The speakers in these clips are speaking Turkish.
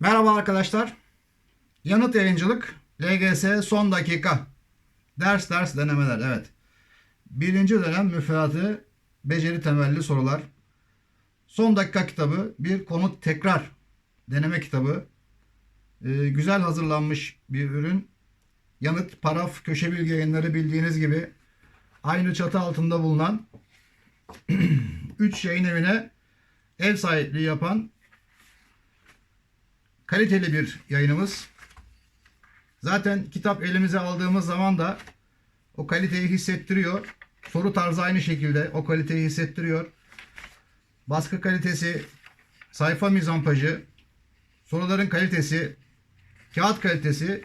Merhaba arkadaşlar. Yanıt yayıncılık LGS son dakika. Ders ders denemeler evet. Birinci dönem müfredatı beceri temelli sorular. Son dakika kitabı bir konu tekrar deneme kitabı. Ee, güzel hazırlanmış bir ürün. Yanıt, paraf, köşe bilgi yayınları bildiğiniz gibi aynı çatı altında bulunan 3 yayın evine ev sahipliği yapan kaliteli bir yayınımız. Zaten kitap elimize aldığımız zaman da o kaliteyi hissettiriyor. Soru tarzı aynı şekilde o kaliteyi hissettiriyor. Baskı kalitesi, sayfa mizampajı, soruların kalitesi, kağıt kalitesi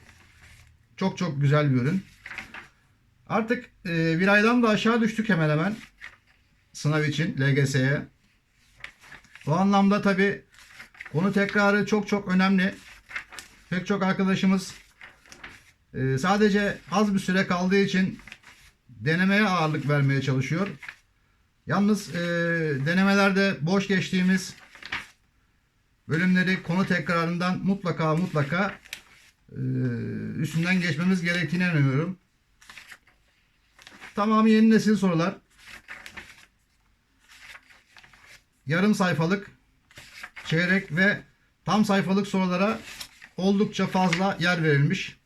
çok çok güzel bir ürün. Artık e, bir aydan da aşağı düştük hemen hemen sınav için LGS'ye. Bu anlamda tabi konu tekrarı çok çok önemli. Pek çok arkadaşımız e, sadece az bir süre kaldığı için denemeye ağırlık vermeye çalışıyor. Yalnız e, denemelerde boş geçtiğimiz bölümleri konu tekrarından mutlaka mutlaka e, üstünden geçmemiz gerektiğine inanıyorum. Tamamı yeni nesil sorular. Yarım sayfalık, çeyrek ve tam sayfalık sorulara oldukça fazla yer verilmiş.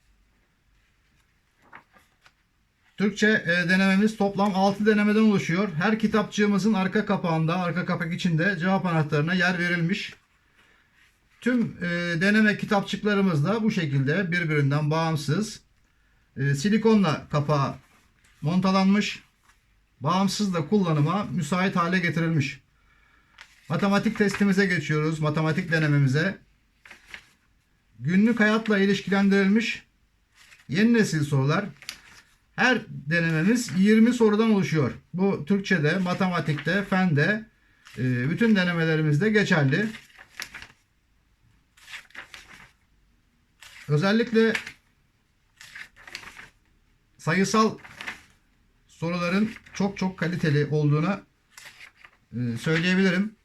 Türkçe e, denememiz toplam 6 denemeden oluşuyor. Her kitapçığımızın arka kapağında, arka kapak içinde cevap anahtarına yer verilmiş. Tüm e, deneme kitapçıklarımız da bu şekilde birbirinden bağımsız. E, silikonla kapağı montalanmış. Bağımsız da kullanıma müsait hale getirilmiş. Matematik testimize geçiyoruz. Matematik denememize. Günlük hayatla ilişkilendirilmiş yeni nesil sorular. Her denememiz 20 sorudan oluşuyor. Bu Türkçe'de, matematikte, fende, e, bütün denemelerimizde geçerli. Özellikle sayısal soruların çok çok kaliteli olduğuna e, söyleyebilirim.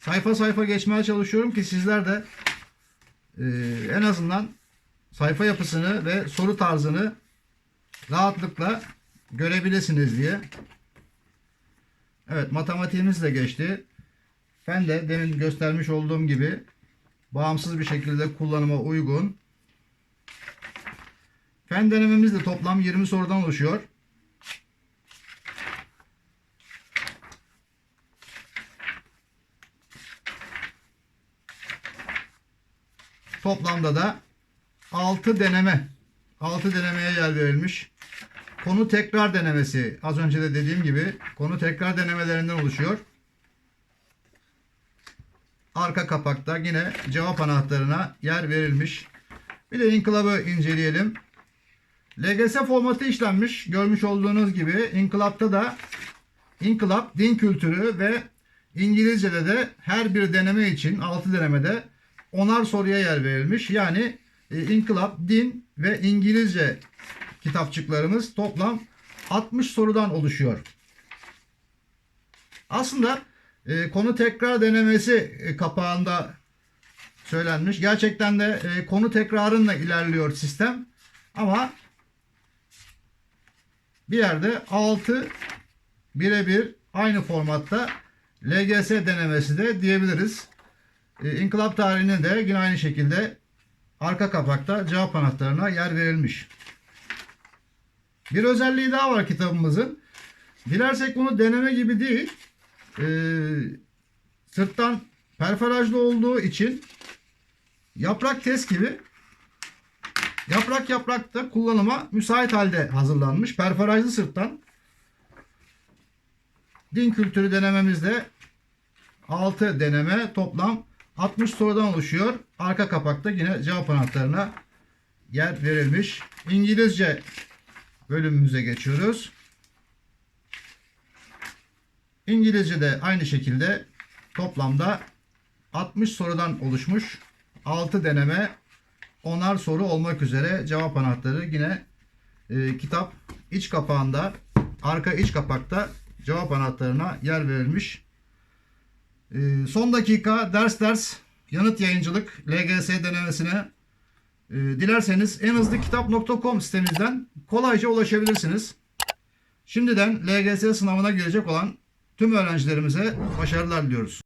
Sayfa sayfa geçmeye çalışıyorum ki sizler de e, en azından sayfa yapısını ve soru tarzını rahatlıkla görebilirsiniz diye. Evet matematiğimiz de geçti. Ben de demin göstermiş olduğum gibi bağımsız bir şekilde kullanıma uygun. Fen denememiz de toplam 20 sorudan oluşuyor. Toplamda da 6 deneme 6 denemeye yer verilmiş. Konu tekrar denemesi. Az önce de dediğim gibi konu tekrar denemelerinden oluşuyor. Arka kapakta yine cevap anahtarına yer verilmiş. Bir de inkılabı inceleyelim. LGS formatı işlenmiş. Görmüş olduğunuz gibi inkılapta da inkılap, din kültürü ve İngilizce'de de her bir deneme için 6 denemede onar soruya yer verilmiş. Yani e, inkılap, din ve İngilizce kitapçıklarımız toplam 60 sorudan oluşuyor. Aslında e, konu tekrar denemesi e, kapağında söylenmiş. Gerçekten de e, konu tekrarınla ilerliyor sistem. Ama bir yerde 6 birebir aynı formatta LGS denemesi de diyebiliriz. E, İnkılap tarihine de yine aynı şekilde arka kapakta cevap anahtarına yer verilmiş. Bir özelliği daha var kitabımızın. Dilersek bunu deneme gibi değil. E, sırttan perforajlı olduğu için yaprak test gibi yaprak yaprak da kullanıma müsait halde hazırlanmış. Perforajlı sırttan din kültürü denememizde 6 deneme toplam 60 sorudan oluşuyor. Arka kapakta yine cevap anahtarına yer verilmiş. İngilizce bölümümüze geçiyoruz. İngilizce de aynı şekilde toplamda 60 sorudan oluşmuş. 6 deneme, onar soru olmak üzere cevap anahtarı yine e, kitap iç kapağında, arka iç kapakta cevap anahtarına yer verilmiş. E, son dakika ders ders yanıt yayıncılık LGS denemesine e, dilerseniz en hızlı kitap.com sitemizden kolayca ulaşabilirsiniz. Şimdiden LGS sınavına girecek olan tüm öğrencilerimize başarılar diliyoruz.